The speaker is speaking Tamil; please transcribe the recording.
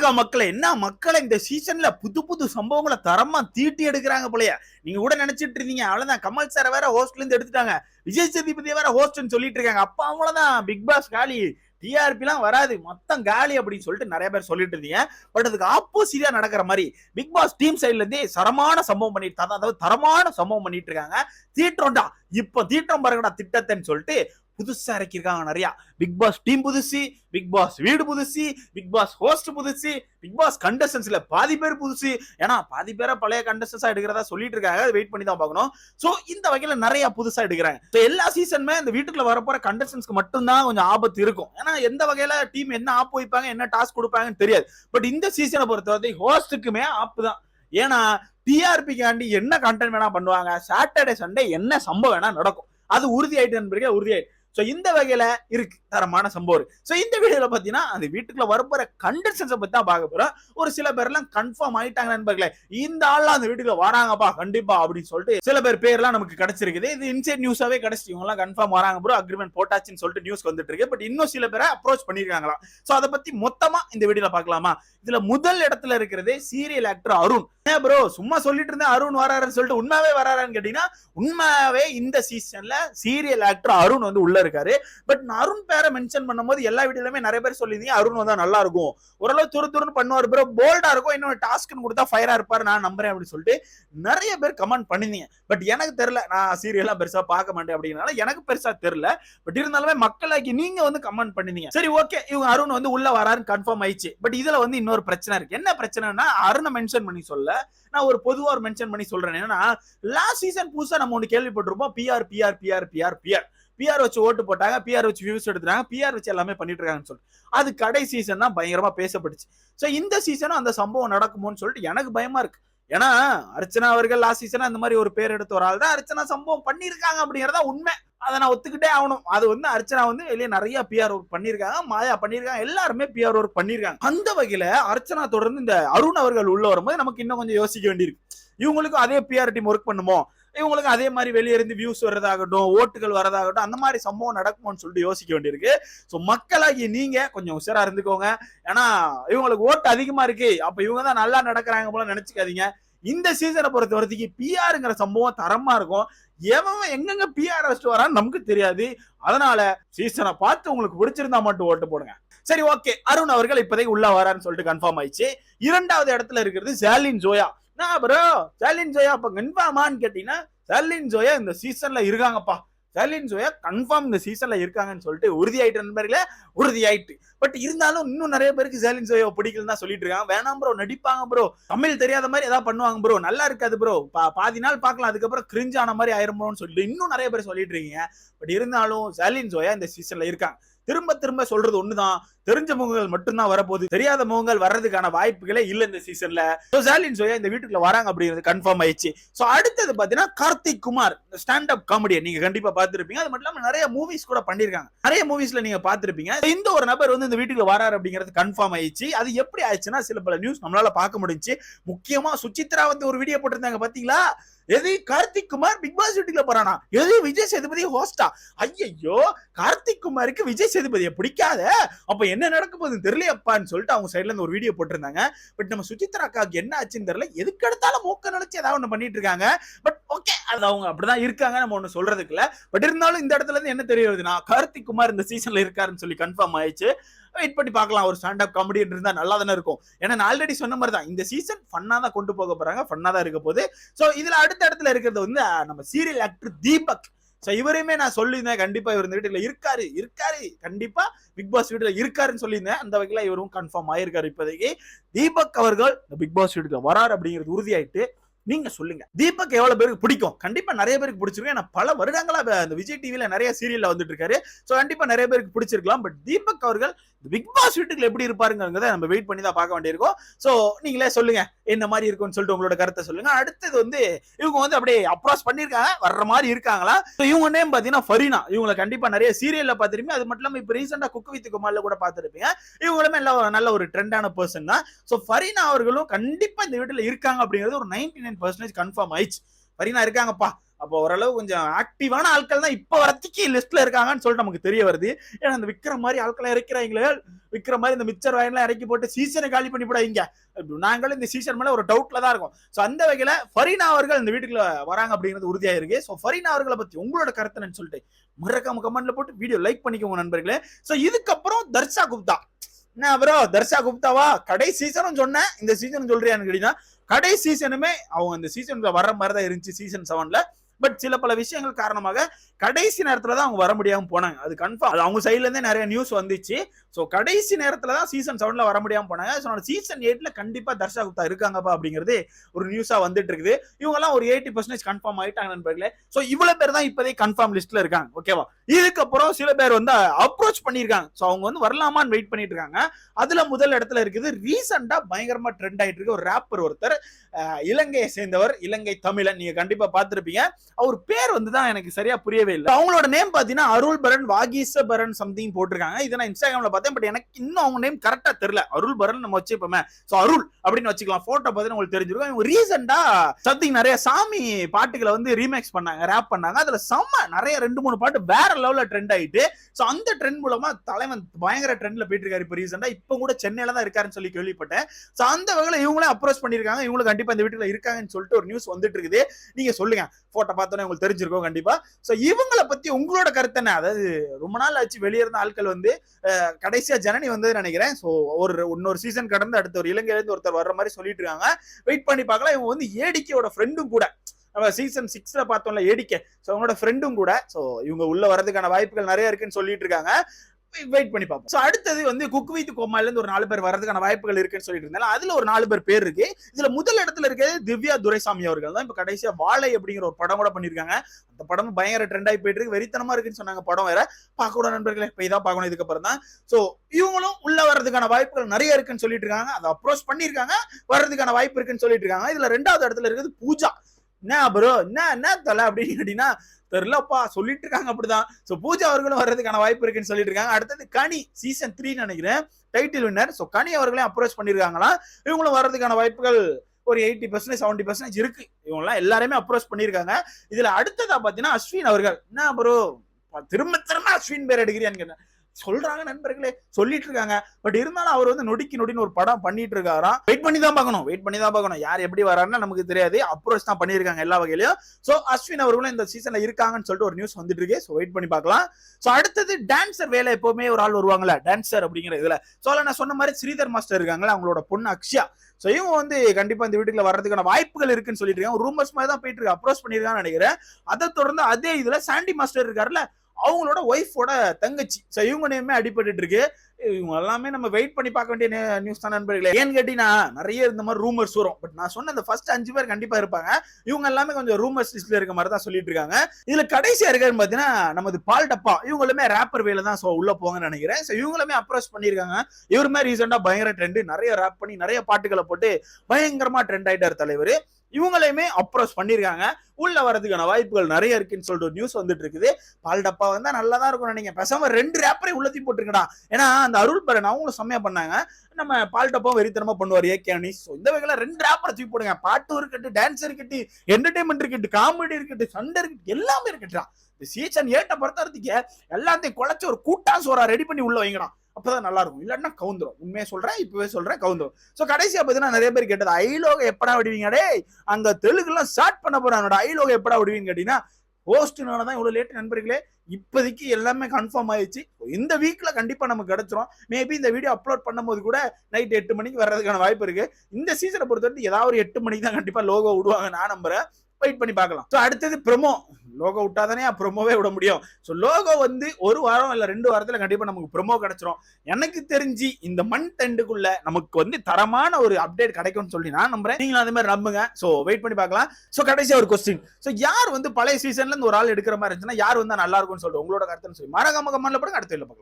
கர்நாடகா மக்களை என்ன மக்களை இந்த சீசன்ல புது புது சம்பவங்களை தரமா தீட்டி எடுக்கிறாங்க போலயே. நீங்க கூட நினைச்சிட்டு இருந்தீங்க அவ்வளவுதான். கமல் சார் வேற ஹோஸ்ட்ல இருந்து எடுத்துட்டாங்க. விஜய் சேதுபதி வேற ஹோஸ்ட்னு சொல்லிட்டு இருக்காங்க. அப்ப அவ்வளவுதான். பிக் பாஸ் காலி. டிஆர்பி எல்லாம் வராது. மொத்தம் காலி அப்படின்னு சொல்லிட்டு நிறைய பேர் சொல்லிட்டு இருந்தீங்க. பட் அதுக்கு ஆப்போசிட்டா நடக்கிற மாதிரி பிக் பாஸ் டீம் சைட்ல இருந்தே சரமான சம்பவம் பண்ணிட்டு அதாவது தரமான சம்பவம் பண்ணிட்டு இருக்காங்க. தீட்டுறோம்டா. இப்ப தீட்டுறோம் பாருங்கடா திட்டத்தைன்னு சொல்லிட்டு புதுசா இறக்கிருக்காங்க நிறையா. பிக் பாஸ் டீம் புதுசு பிக் பாஸ் வீடு புதுசு பிக் பாஸ் ஹோஸ்ட் புதுசு பிக் பாஸ் கண்டஸ்டன்ஸ்ல பாதி பேர் புதுசு. ஏன்னா பாதி பேரை பழைய கண்டஸ்டன்ஸா எடுக்கிறதா சொல்லிட்டு இருக்காங்க வெயிட் பண்ணி தான் பார்க்கணும். ஸோ இந்த வகையில நிறைய புதுசா எடுக்கிறாங்க எல்லா சீசனுமே இந்த வீட்டுக்குள்ள வரப்போற கண்டஸ்டன்ஸ்க்கு மட்டும்தான் கொஞ்சம் ஆபத்து இருக்கும். ஏன்னா எந்த வகையில டீம் என்ன ஆப் வைப்பாங்க என்ன டாஸ்க் கொடுப்பாங்கன்னு தெரியாது. பட் இந்த சீசனை பொறுத்தவரை ஹோஸ்ட்டுக்குமே ஆப் தான். ஏன்னா டிஆர்பிக்காண்டி என்ன கண்டென்ட் வேணா பண்ணுவாங்க சாட்டர்டே சண்டே என்ன சம்பவம் வேணா நடக்கும். அது உறுதி ஆயிட்டு நண்பர்களே உறுதி ஸோ இந்த வகையில இருக்கு. தரமான சம்பவம் சோ இந்த வீடியோல பாத்தீங்கன்னா அந்த வீட்டுக்குள்ள வரப்போற கண்டிஷன்ஸை பத்தி தான் பார்க்க போறோம். ஒரு சில பேர்லாம் கன்ஃபார்ம் ஆயிட்டாங்க நண்பர்களே. இந்த ஆள்லாம் அந்த வீட்டுக்குள்ள வராங்கப்பா கண்டிப்பா அப்படின்னு சொல்லிட்டு சில பேர் பேர்லாம் நமக்கு கிடைச்சிருக்குது. இது இன்சைட் நியூஸாவே கிடைச்சிட்டு இவங்க எல்லாம் கன்ஃபார்ம் வராங்க ப்ரோ அக்ரிமெண்ட் போட்டாச்சுன்னு சொல்லிட்டு நியூஸ் வந்துட்டு இருக்கு. பட் இன்னும் சில பேரை அப்ரோச் பண்ணிருக்காங்களாம். சோ அதை பத்தி மொத்தமா இந்த வீடியோல பார்க்கலாமா? இதுல முதல் இடத்துல இருக்கிறதே சீரியல் ஆக்டர் அருண். ஏன் ப்ரோ சும்மா சொல்லிட்டு இருந்தேன் அருண் வராருன்னு சொல்லிட்டு உண்மையாவே வராரான்னு கேட்டீங்கன்னா உண்மையாவே இந்த சீசன்ல சீரியல் ஆக்டர் அருண் வந்து உள்ள இருக்காரு. பட் நான் அருண் பேரை மென்ஷன் பண்ணும்போது எல்லா வீடியோலயுமே நிறைய பேர் சொல்லியிருந்தீங்க அருண் வந்தா நல்லா இருக்கும். ஓரளவு துரு துருன்னு பண்ணுவார் ப்ரோ போல்டா இருக்கும். இன்னொரு டாஸ்க்னு கொடுத்தா ஃபயரா இருப்பாரு. நான் நம்புறேன் அப்படின்னு சொல்லிட்டு நிறைய பேர் கமெண்ட் பண்ணிருந்தீங்க பட் எனக்கு தெரியல. நான் சீரியல்லாம் பெருசா பார்க்க மாட்டேன் அப்படிங்கறனால எனக்கு பெருசா தெரியல. பட் இருந்தாலுமே மக்களாக்கி நீங்க வந்து கமெண்ட் பண்ணிருந்தீங்க சரி ஓகே இவங்க அருண் வந்து உள்ள வராருன்னு கன்ஃபார்ம் ஆயிடுச்சு. பட் இதுல வந்து இன்னொரு பிரச்சனை இருக்கு. என்ன பிரச்சனைனா அருணை மென்ஷன் பண்ணி சொல்ல நான் ஒரு பொதுவா ஒரு மென்ஷன் பண்ணி சொல்றேன். என்னன்னா லாஸ்ட் சீசன் புதுசா நம்ம ஒன்று கேள்விப்பட்டிருப்போம். PR PR PR PR PR PR வச்சு ஓட்டு போட்டாங்க பிஆர் வச்சு வியூஸ் எடுத்துறாங்க பிஆர் வச்சு எல்லாமே பண்ணிட்டு இருக்காங்கன்னு சொல்லிட்டு. அது கடை சீசன் தான் பயங்கரமா பேசப்பட்டுச்சு. ஸோ இந்த சீசனும் அந்த சம்பவம் நடக்குமோன்னு சொல்லிட்டு எனக்கு பயமா இருக்கு. ஏன்னா அர்ச்சனா அவர்கள் லாஸ்ட் சீசன் அந்த மாதிரி ஒரு பேர் எடுத்த ஒரு ஆள் தான் அர்ச்சனா சம்பவம் பண்ணியிருக்காங்க அப்படிங்கறதா உண்மை. அதை நான் ஒத்துக்கிட்டே ஆகணும். அது வந்து அர்ச்சனா வந்து வெளியே நிறைய பிஆர் ஒர்க் பண்ணியிருக்காங்க மாயா பண்ணியிருக்காங்க எல்லாருமே பிஆர் ஒர்க் பண்ணியிருக்காங்க. அந்த வகையில அர்ச்சனா தொடர்ந்து இந்த அருண் அவர்கள் உள்ள வரும்போது நமக்கு இன்னும் கொஞ்சம் யோசிக்க வேண்டியிருக்கு. இவங்களுக்கும் அதே பிஆர் டீம் ஒர்க் பண்ணுமோ? இவங்களுக்கு அதே மாதிரி வெளியே இருந்து வியூஸ் வர்றதாகட்டும் ஓட்டுகள் வரதாகட்டும் அந்த மாதிரி சம்பவம் நடக்குமோன்னு சொல்லிட்டு யோசிக்க வேண்டியிருக்கு. ஸோ மக்களாகி நீங்க கொஞ்சம் உஷாரா இருந்துக்கோங்க. ஏன்னா இவங்களுக்கு ஓட்டு அதிகமா இருக்கு. அப்ப இவங்க தான் நல்லா நடக்கிறாங்க போல நினைச்சுக்காதீங்க. இந்த சீசனை பொறுத்த வரைக்கும் பிஆருங்கிற சம்பவம் தரமா இருக்கும். எவன் எங்கெங்க பிஆர் வச்சுட்டு வரான்னு நமக்கு தெரியாது. அதனால சீசனை பார்த்து உங்களுக்கு பிடிச்சிருந்தா மட்டும் ஓட்டு போடுங்க. சரி ஓகே அருண் அவர்கள் இப்போதைக்கு உள்ள வரான்னு சொல்லிட்டு கன்ஃபார்ம் ஆயிடுச்சு. இரண்டாவது இடத்துல இருக்கிறது ஜாலின் ஜோயா நான் ப்ரோ ஜாலின் ஜோயா அப்ப கன்ஃபார்மான்னு கேட்டீங்கன்னா ஜாலின் ஜோயா இந்த சீசன்ல இருக்காங்கப்பா. ஜாலின் ஜோயா கன்ஃபார்ம் இந்த சீசன்ல இருக்காங்கன்னு சொல்லிட்டு உறுதியாயிட்டு நண்பர்களே உறுதியாயிட்டு பட் இருந்தாலும் இன்னும் நிறைய பேருக்கு ஜாலின் ஜோயா பிடிக்கலன்னு தான் சொல்லிட்டு இருக்காங்க. வேணாம் ப்ரோ நடிப்பாங்க ப்ரோ தமிழ் தெரியாத மாதிரி ஏதாவது பண்ணுவாங்க ப்ரோ நல்லா இருக்காது ப்ரோ பாதி நாள் பார்க்கலாம். அதுக்கப்புறம் கிரிஞ்சான ஆன மாதிரி ஆயிரம் ப்ரோன்னு சொல்லிட்டு இன்னும் நிறைய பேர் சொல்லிட்டு இருக்கீங்க. பட் இருந்தாலும் ஜாலின் ஜோயா இந்த சீசன்ல இருக்காங்க. திரும்ப திரும்ப சொல்றது ஒண்ணுதான். தெரிஞ்ச முகங்கள் மட்டும்தான் வரப்போகுது. தெரியாத முகங்கள் வர்றதுக்கான வாய்ப்புகளே இல்ல இந்த சீசன்ல ஜாலின் சோயா இந்த வீட்டுக்குள்ள வராங்க அப்படிங்கிறது கன்ஃபார்ம் ஆயிடுச்சு. சோ அடுத்தது பாத்தீங்கன்னா கார்த்திக் குமார் ஸ்டாண்ட் அப் காமெடியை நீங்க கண்டிப்பா பார்த்துருப்பீங்க. அது மட்டும் இல்லாம நிறைய மூவிஸ் கூட பண்ணிருக்காங்க நிறைய மூவிஸ்ல நீங்க பாத்துருப்பீங்க இந்த ஒரு நபர் வந்து இந்த வீட்டுக்குள்ள வராரு அப்படிங்கிறது கன்ஃபார்ம் ஆயிடுச்சு. அது எப்படி ஆயிடுச்சுன்னா சில பல நியூஸ் நம்மளால பார்க்க முடிஞ்சு. முக்கியமா சுச்சித்ரா வந்து ஒரு வீடியோ போட்டிருந்தாங்க பாத்தீங்களா? எது? கார்த்திக் குமார் பிக் பாஸ் வீட்டுக்குள்ள போறானா? எது? விஜய் சேதுபதி ஹோஸ்டா ஐயோ கார்த்திக் குமாருக்கு விஜய் சேதுபதியை பிடிக்காத? அப்ப என்ன நடக்க போகுதுன்னு தெரியலையப்பான்னு சொல்லிட்டு அவங்க சைட்ல இருந்து ஒரு வீடியோ போட்டிருந்தாங்க. பட் நம்ம சுசித்ரா அக்காவுக்கு என்ன ஆச்சுன்னு தெரியல. எதுக்கு எடுத்தாலும் மூக்க நினைச்சு ஏதாவது ஒன்று பண்ணிட்டு இருக்காங்க. பட் ஓகே அது அவங்க அப்படிதான் இருக்காங்க. நம்ம ஒன்று சொல்றதுக்கு பட் இருந்தாலும் இந்த இடத்துல இருந்து என்ன தெரிய வருதுன்னா கார்த்திக் குமார் இந்த சீசன்ல இருக்காருன்னு சொல்லி கன்ஃபார்ம் ஆயிடுச்சு. வெயிட் பண்ணி பார்க்கலாம். ஒரு ஸ்டாண்ட் அப் காமெடி இருந்தால் நல்லா தானே இருக்கும். ஏன்னா நான் ஆல்ரெடி சொன்ன மாதிரி தான் இந்த சீசன் ஃபன்னாக தான் கொண்டு போக போறாங்க. ஃபன்னாக தான் இருக்க போகுது. ஸோ இதில் அடுத்த இடத்துல இருக்கிறது வந்து நம்ம சீரியல் ஆக்டர் தீபக். ஸோ இவரையுமே நான் சொல்லியிருந்தேன். கண்டிப்பாக இவர் இந்த வீட்டில் இருக்காரு. இருக்காரு. கண்டிப்பாக பிக் பாஸ் வீட்டில் இருக்காருன்னு சொல்லியிருந்தேன். அந்த வகையில் இவரும் கன்ஃபார்ம் ஆயிருக்காரு இப்போதைக்கு. தீபக் அவர்கள் இந்த பிக் பாஸ் வீட்டில் வராரு அப்படிங்கிறது உறுதியாயிட்டு நீங்க சொல்லுங்க. தீபக் எவ்வளவு பேருக்கு பிடிக்கும்? கண்டிப்பா நிறைய பேருக்கு பிடிச்சிருக்கும். ஏன்னா பல வருடங்களா அந்த விஜய் டிவில நிறைய சீரியல்ல வந்துட்டு இருக்காரு. சோ கண்டிப்பா நிறைய பேருக்கு பிடிச்சிருக்கலாம். பட் தீபக் அவர்கள் பிக் பாஸ் வீட்டுக்குள்ள எப்படி இருப்பாருங்கிறத நம்ம வெயிட் பண்ணி தான் பார்க்க வேண்டியிருக்கும். சோ நீங்களே சொல்லுங்க என்ன மாதிரி இருக்கும்னு சொல்லிட்டு உங்களோட கருத்தை சொல்லுங்க. அடுத்தது வந்து இவங்க வந்து அப்படியே அப்ரோச் பண்ணிருக்காங்க வர்ற மாதிரி இருக்காங்களா? ஸோ இவங்க நேம் பாத்தீங்கன்னா ஃபரீனா இவங்களை கண்டிப்பா நிறைய சீரியல்ல பார்த்துருப்பீங்க. அது மட்டும் இல்லாம இப்போ ரீசெண்டாக குக் வித் குமார்ல கூட பார்த்துருப்பீங்க. இவங்களுமே நல்ல நல்ல ஒரு ட்ரெண்டான பர்சன் தான். சோ ஃபரீனா அவர்களும் கண்டிப்பா இந்த வீட்டுல இருக்காங்க அப்படிங்கிறது ஒரு நைன்டி நைன் பர்சன்டேஜ் கன்ஃபார்ம் ஆயிடுச்சு. ஃபரீனா இருக்காங்கப்பா. அப்போ ஓரளவு கொஞ்சம் ஆக்டிவான ஆட்கள் தான் இப்ப வரத்துக்கு லிஸ்ட்ல இருக்காங்கன்னு சொல்லிட்டு நமக்கு தெரிய வருது. ஏன்னா அந்த விக்ரம் மாதிரி ஆட்களை இறக்கிறாங்களே விக்ரம் மாதிரி இந்த மிச்சர் வாயிலாம் இறக்கி போட்டு சீசனை காலி பண்ணி போடாதீங்க. நாங்களும் இந்த சீசன் மேல ஒரு டவுட்ல தான் இருக்கும். சோ அந்த வகையில ஃபரீனா அவர்கள் இந்த வீட்டுக்குள்ள வராங்க அப்படிங்கிறது உறுதியா இருக்கு. சோ ஃபரீனா அவர்களை பத்தி உங்களோட கருத்து என்னன்னு சொல்லிட்டு மறக்காம கமெண்ட்ல போட்டு வீடியோ லைக் பண்ணிக்கோங்க நண்பர்களே. சோ இதுக்கப்புறம் தர்ஷா குப்தா. என்ன ப்ரோ தர்ஷா குப்தாவா? கடை சீசனும் சொன்னேன். இந்த சீசன் சொல்றியான்னு கேட்டீங்கன்னா கடை சீசனுமே அவங்க அந்த சீசன்ல வர்ற மாதிரி தான் இருந்துச்சு சீசன் செவன்ல பட் சில பல விஷயங்கள் காரணமாக கடைசி நேரத்தில் தான் அவங்க வர முடியாமல் போனாங்க. அது கன்ஃபார்ம் அது அவங்க சைட்லேருந்தே நிறைய நியூஸ் வந்துச்சு. ஸோ கடைசி நேரத்தில் தான் சீசன் செவனில் வர முடியாமல் போனாங்க. ஸோ சீசன் எயிட்டில் கண்டிப்பாக தர்ஷா குப்தா இருக்காங்கப்பா அப்படிங்கிறது ஒரு நியூஸாக வந்துட்டு இருக்குது. இவங்கெல்லாம் ஒரு எயிட்டி பர்சன்டேஜ் கன்ஃபார்ம் ஆகிட்டாங்க நண்பர்களே. ஸோ இவ்வளோ பேர் தான் இப்போதே கன்ஃபார்ம் லிஸ்ட்டில் இருக்காங்க. ஓகேவா இதுக்கப்புறம் சில பேர் வந்து அப்ரோச் பண்ணியிருக்காங்க. ஸோ அவங்க வந்து வரலாமான்னு வெயிட் பண்ணிட்டு இருக்காங்க. அதில் முதல் இடத்துல இருக்குது ரீசெண்டாக பயங்கரமாக ட்ரெண்ட் ஆகிட்டு இருக்கு. ஒரு ரேப்பர் ஒருத்தர் இலங்கையை சேர்ந்தவர் இலங்கை தமிழன். நீங்கள் கண்டிப்பாக பார்த்துருப்பீங்க. அவர் பேர் வந்து தான் எனக்கு சரியா புரியவே இல்லை. அவங்களோட நேம் பாத்தீங்கன்னா அருள் பரன் வாகீசபரன் சம்திங் போட்டிருக்காங்க. இதை நான் இன்ஸ்டாகிராம்ல பார்த்தேன் பட் எனக்கு இன்னும் அவங்க நேம் கரெக்டா தெரியல. அருள் பரன் நம்ம வச்சுப்போமே சோ அருள் அப்படின்னு வச்சுக்கலாம். போட்டோ பார்த்தீங்கன்னா உங்களுக்கு தெரிஞ்சிருக்கும். இவங்க ரீசெண்டா சம்திங் நிறைய சாமி பாட்டுகளை வந்து ரீமேக்ஸ் பண்ணாங்க ரேப் பண்ணாங்க. அதுல செம்ம நிறைய ரெண்டு மூணு பாட்டு வேற லெவல்ல ட்ரெண்ட் ஆயிட்டு சோ அந்த ட்ரெண்ட் மூலமா தலைவன் பயங்கர ட்ரெண்ட்ல போயிட்டு இருக்காரு இப்போ ரீசெண்டா இப்போ கூட சென்னையில தான் இருக்காருன்னு சொல்லி கேள்விப்பட்டேன். சோ அந்த வகையில இவங்களே அப்ரோச் பண்ணிருக்காங்க இவங்களும் கண்டிப்பா இந்த வீட்டுல இருக்காங்கன்னு சொல்லிட்டு ஒரு நியூஸ் வந்துட்டு இருக்குது. நீங்க சொல்லுங்க. போட்டோ பார்த்தோன்னே உங்களுக்கு தெரிஞ்சிருக்கும் கண்டிப்பா. ஸோ இவங்கள பத்தி உங்களோட கருத்து என்ன? அதாவது ரொம்ப நாள் ஆச்சு வெளியே இருந்த ஆட்கள் வந்து கடைசியா ஜனனி வந்து நினைக்கிறேன். சோ ஒரு இன்னொரு சீசன் கடந்து அடுத்த ஒரு இலங்கையிலேருந்து ஒருத்தர் வர்ற மாதிரி சொல்லிட்டு இருக்காங்க வெயிட் பண்ணி பார்க்கலாம். இவங்க வந்து ஏடிக்கையோட ஃப்ரெண்டும் கூட. நம்ம சீசன் சிக்ஸ்ல பார்த்தோம்ல ஏடிக்கை ஸோ அவங்களோட ஃப்ரெண்டும் கூட. ஸோ இவங்க உள்ள வரதுக்கான வாய்ப்புகள் நிறைய இருக்குன்னு சொல்லிட்டு இருக்காங்க வெயிட் பண்ணி பார்ப்போம். ஸோ அடுத்தது வந்து குக் வித் கோமால இருந்து ஒரு நாலு பேர் வரதுக்கான வாய்ப்புகள் இருக்குன்னு சொல்லிட்டு இருந்தாலும் அதுல ஒரு நாலு பேர் பேர் இருக்கு. இதுல முதல் இடத்துல இருக்கிறது திவ்யா துரைசாமி அவர்கள் தான். இப்போ கடைசியா வாழை அப்படிங்கிற ஒரு படம் கூட பண்ணியிருக்காங்க. அந்த படம் பயங்கர ட்ரெண்ட் ஆகி போயிட்டு இருக்கு. வெறித்தனமா இருக்குன்னு சொன்னாங்க படம் வேற. பார்க்க கூட நண்பர்களே. இப்போ இதான் பார்க்கணும். இதுக்கப்புறம் தான். ஸோ இவங்களும் உள்ள வர்றதுக்கான வாய்ப்புகள் நிறைய இருக்குன்னு சொல்லிட்டு இருக்காங்க. அதை அப்ரோச் பண்ணியிருக்காங்க. வர்றதுக்கான வாய்ப்பு இருக்குன்னு சொல்லிட்டு இருக்காங்க. இதுல ரெண்டாவது இடத்துல இருக்குது பூஜா. என்ன ப்ரோ என்ன என்ன தலை அப்படின்னு கேட்டீங்கன்னா தெரிலப்பா சொல்லிட்டு இருக்காங்க அப்படிதான். ஸோ பூஜா அவர்களும் வர்றதுக்கான வாய்ப்பு இருக்குன்னு சொல்லிட்டு இருக்காங்க. அடுத்தது கனி சீசன் த்ரீ நினைக்கிறேன். டைட்டில் வின்னர் ஸோ கனி அவர்களையும் அப்ரோச் பண்ணியிருக்காங்களா இவங்களும் வர்றதுக்கான வாய்ப்புகள் ஒரு எயிட்டி பர்சன்டேஜ் செவன்டி பர்சன்டேஜ் இருக்கு. இவங்கெல்லாம் எல்லாருமே அப்ரோச் பண்ணியிருக்காங்க. இதுல அடுத்ததா பாத்தீங்கன்னா அஸ்வின் அவர்கள். என்ன ப்ரோ திரும்ப திரும்ப அஸ்வின் பேர் எடுக்கிறியான்னு கேட்டேன். சொல்றாங்க நண்பர்களே சொல்லிட்டு இருக்காங்க பட் இருந்தாலும் அவர் வந்து நொடிக்கு நொடின்னு ஒரு படம் பண்ணிட்டு இருக்காராம் வெயிட் பண்ணி தான் பார்க்கணும் வெயிட் பண்ணி தான் பார்க்கணும். யார் எப்படி வராருன்னு நமக்கு தெரியாது. அப்ரோச் தான் பண்ணியிருக்காங்க எல்லா வகையிலையும். ஸோ அஸ்வின் அவர்களும் இந்த சீசன்ல இருக்காங்கன்னு சொல்லிட்டு ஒரு நியூஸ் வந்துட்டு இருக்கு ஸோ வெயிட் பண்ணி பார்க்கலாம். ஸோ அடுத்தது டான்சர் வேலை எப்பவுமே ஒரு ஆள் வருவாங்கல்ல டான்சர் அப்படிங்கிற இதுல. சோ நான் சொன்ன மாதிரி ஸ்ரீதர் மாஸ்டர் இருக்காங்களா அவங்களோட பொண்ணு அக்ஷயா. ஸோ இவங்க வந்து கண்டிப்பா இந்த வீட்டுக்குள்ள வர்றதுக்கான வாய்ப்புகள் இருக்குன்னு சொல்லிட்டு இருக்காங்க ரூமர்ஸ் மாதிரி தான் போயிட்டு இருக்கு அப்ரோச் பண்ணிருக்கான்னு நினைக்கிறேன். அதை தொடர்ந்து அதே இதுல சாண்டி மாஸ்டர் இருக்காருல்ல அவங்களோட ஒய்ஃபோட தங்கச்சி. சோ இவங்க நேமே அடிபட்டு இருக்கு. இவங்க எல்லாமே நம்ம வெயிட் பண்ணி பார்க்க வேண்டிய நியூஸ் தான் நண்பர்களே. ஏன்னு கேட்டீங்கன்னா நிறைய இந்த மாதிரி ரூமர்ஸ் வரும். பட் நான் சொன்ன அந்த ஃபர்ஸ்ட் அஞ்சு பேர் கண்டிப்பா இருப்பாங்க. இவங்க எல்லாமே கொஞ்சம் ரூமர்ஸ் லிஸ்ட்ல இருக்க மாதிரி தான் சொல்லிட்டு இருக்காங்க. இதுல கடைசியா இருக்காருன்னு பாத்தீங்கன்னா நமது பால் டப்பா. இவங்களுமே ரேப்பர் வேல தான் so உள்ள போங்கன்னு நினைக்கிறேன். சோ இவங்களுமே அப்ரோச் பண்ணிருக்காங்க இவருமே ரீசெண்டா பயங்கர ட்ரெண்ட் நிறைய ரேப் பண்ணி நிறைய பாட்டுகளை போட்டு பயங்கரமா ட்ரெண்ட் ஆயிட்டார் தலைவர். இவங்களையுமே அப்ரோச் பண்ணிருக்காங்க உள்ள வரதுக்கான வாய்ப்புகள் நிறைய இருக்குன்னு சொல்லிட்டு ஒரு நியூஸ் வந்துட்டு இருக்குது. பால் டப்பா வந்தா நல்லா தான் இருக்கும் நீங்க பேசாம ரெண்டு ரேப்பரை உள்ளத்தி போட்டுருக்கடா ஏன்னா அந்த அருள் பரன் அவங்களும் செம்மையா பண்ணாங்க. நம்ம பால் வெறித்தனமா பண்ணுவார் ஏகேனி அனீஸ் ஸோ இந்த வகையில ரெண்டு ஆப்பரை தூக்கி போடுங்க. பாட்டு இருக்கட்டும் டான்ஸ் இருக்கட்டும் என்டர்டைன்மெண்ட் இருக்கட்டும் காமெடி இருக்கட்டும் சண்டை இருக்கட்டும் எல்லாமே இருக்கட்டும். இந்த சீசன் ஏட்ட பொறுத்தவரைக்கு எல்லாத்தையும் குழச்சி ஒரு கூட்டா சோறா ரெடி பண்ணி உள்ள வைங்கடா. அப்பதான் நல்லா இருக்கும். இல்லன்னா கவுந்துரும். உண்மையை சொல்றேன் இப்பவே சொல்றேன் கவுந்துரும். சோ கடைசியா பாத்தீங்கன்னா நிறைய பேர் கேட்டது ஐலோக எப்படா விடுவீங்க? டே அங்க தெலுங்குலாம் ஸ்டார்ட் பண்ண போறாங்க ஐலோக எப்படா விடுவீங்க கேட்டீங்கன்னா ஹோஸ்ட்னால தான் இவ்வளவு லேட் நண்பர்களே. இப்போதைக்கு எல்லாமே கன்ஃபார்ம் ஆயிடுச்சு. இந்த வீக்ல கண்டிப்பா நமக்கு கிடைச்சிரும். மேபி இந்த வீடியோ அப்லோட் பண்ணும்போது கூட நைட் எட்டு மணிக்கு வர்றதுக்கான வாய்ப்பு இருக்கு. இந்த சீசனை பொறுத்தவரைக்கும் ஏதாவது ஒரு எட்டு மணிக்கு தான் கண்டிப்பா லோகோ விடுவாங்க நான் நம்புறேன். வெயிட் பண்ணி பார்க்கலாம். ஸோ அடுத்தது ப்ரொமோ லோகோ விட்டாதானே ப்ரொமோவே விட முடியும். ஸோ லோகோ வந்து ஒரு வாரம் இல்லை ரெண்டு வாரத்தில் கண்டிப்பாக நமக்கு ப்ரொமோ கிடைச்சிரும். எனக்கு தெரிஞ்சு இந்த மந்த் எண்டுக்குள்ள நமக்கு வந்து தரமான ஒரு அப்டேட் கிடைக்கும்னு சொல்லி நான் நம்புறேன். நீங்களும் அதே மாதிரி நம்புங்க. ஸோ வெயிட் பண்ணி பார்க்கலாம். ஸோ கடைசியாக ஒரு கொஸ்டின் ஸோ யார் வந்து பழைய சீசன்ல இருந்து ஒரு ஆள் எடுக்கிற மாதிரி இருந்துச்சுன்னா யார் வந்தால் நல்லா இருக்கும்னு சொல்லிட்டு உங்களோட கருத்துன்னு சொல்லி மறக்காம கமெண்ட்ல போடுங்க. அடுத்த பார்க்கலாம்.